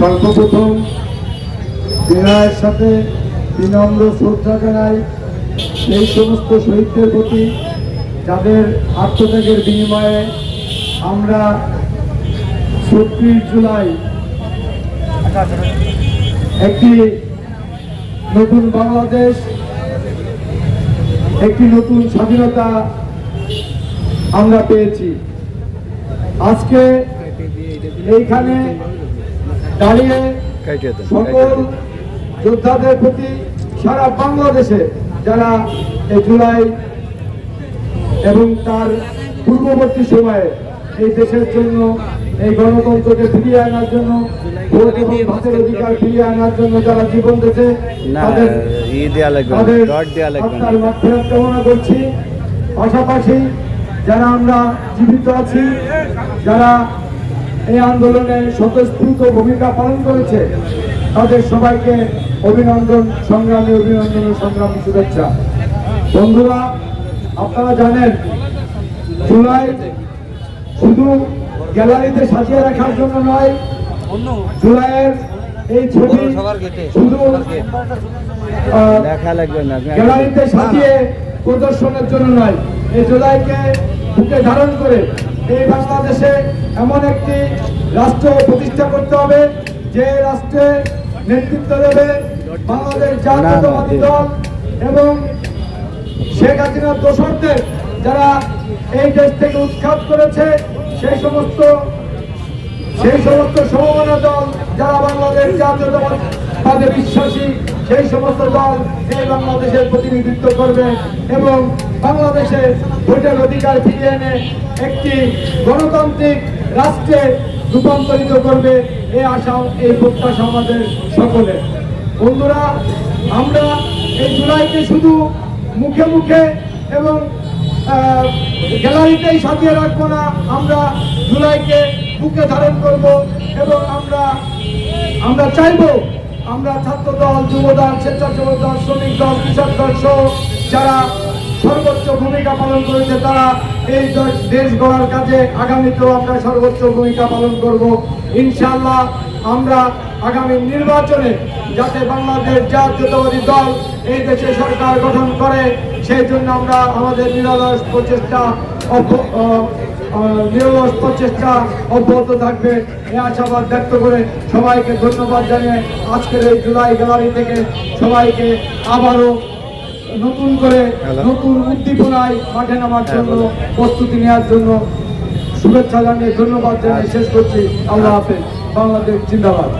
সর্বপ্রথম বিনয়ের সাথে বিনম্র শ্রদ্ধা জানাই সেই সমস্ত শহীদদের প্রতি, যাদের আত্মত্যাগের বিনিময়ে আমরা ছত্রিশ জুলাই একটি নতুন বাংলাদেশ, একটি নতুন স্বাধীনতা আমরা পেয়েছি। আজকে এইখানে দাঁড়িয়ে সকল যোদ্ধাদের প্রতি সারা বাংলাদেশে যারা এই জুলাই এবং তার পূর্ববর্তী সময়ে এই দেশের জন্য এই গণতন্ত্রকে ফিরিয়ে আনার জন্য ভাতের অধিকার ফিরিয়ে আনার জন্য যারা জীবন দিয়েছে তাদের মাগফিরাত কামনা করছি। পাশাপাশি যারা আমরা জীবিত আছি যারা এই আন্দোলনে স্বতঃস্ফূর্ত ভূমিকা পালন করেছে তাদের সবাইকে অভিনন্দন সংগ্রামী অভিনন্দন ও সংগ্রামী শুভেচ্ছা। বন্ধুরা আপনারা জানেন জুলাই শুধু গ্যালারিতে সাজিয়ে রাখার জন্য নয় জুলাইয়ের এই ছবি শুধু গ্যালারিতে সাজিয়ে প্রদর্শনের জন্য নয় এই জুলাইকে বুকে ধারণ করে এই বাংলাদেশে এমন একটি রাষ্ট্র প্রতিষ্ঠা করতে হবে যে রাষ্ট্রে নেতৃত্ব দেবে বাংলাদেশ জাতীয়তাবাদী দল এবং শেখ হাসিনার দোসরদের যারা এই দেশ থেকে উৎখাত করেছে সেই সমস্ত সেই সমস্ত সমমনা দল যারা বাংলাদেশ জাতীয়তাবাদে বিশ্বাসী সেই সমস্ত দল এই বাংলাদেশের প্রতিনিধিত্ব করবে এবং বাংলাদেশে ভোটের অধিকার ফিরিয়ে এনে একটি গণতান্ত্রিক রাষ্ট্রে রূপান্তরিত করবে এই আশা, এই প্রত্যাশা আমাদের সকলে বন্ধুরা, আমরা এই জুলাইকে শুধু মুখে মুখে এবং গ্যালারিতেই সাজিয়ে রাখব না, আমরা জুলাইকে বুকে ধারণ করব এবং আমরা আমরা চাইব আমরা ছাত্র দল যুব দল স্বেচ্ছাসেবক দল, শ্রমিক দল, কৃষক দল সহ যারা সর্বোচ্চ ভূমিকা পালন করেছে, তারা এই দেশ গড়ার কাজে আগামীতেও আমরা সর্বোচ্চ ভূমিকা পালন করব। ইনশাল্লাহ আমরা আগামী নির্বাচনে যাতে বাংলাদেশ জাতীয়তাবাদী দল এই দেশে সরকার গঠন করে, সেই জন্য আমরা আমাদের নিরলস প্রচেষ্টা নিরলস প্রচেষ্টা অব্যাহত থাকবে। এই আশাবাদ ব্যক্ত করে সবাইকে ধন্যবাদ জানিয়ে আজকের এই জুলাই গ্যালারি থেকে সবাইকে আবারও নতুন করে? নতুন উদ্দীপনায় মাঠে নামার হ্যাঁ, জন্য প্রস্তুতি নেওয়ার জন্য শুভেচ্ছা জানিয়ে ধন্যবাদ জানিয়ে শেষ করছি। আল্লাহ হাফেজ। বাংলাদেশ জিন্দাবাদ।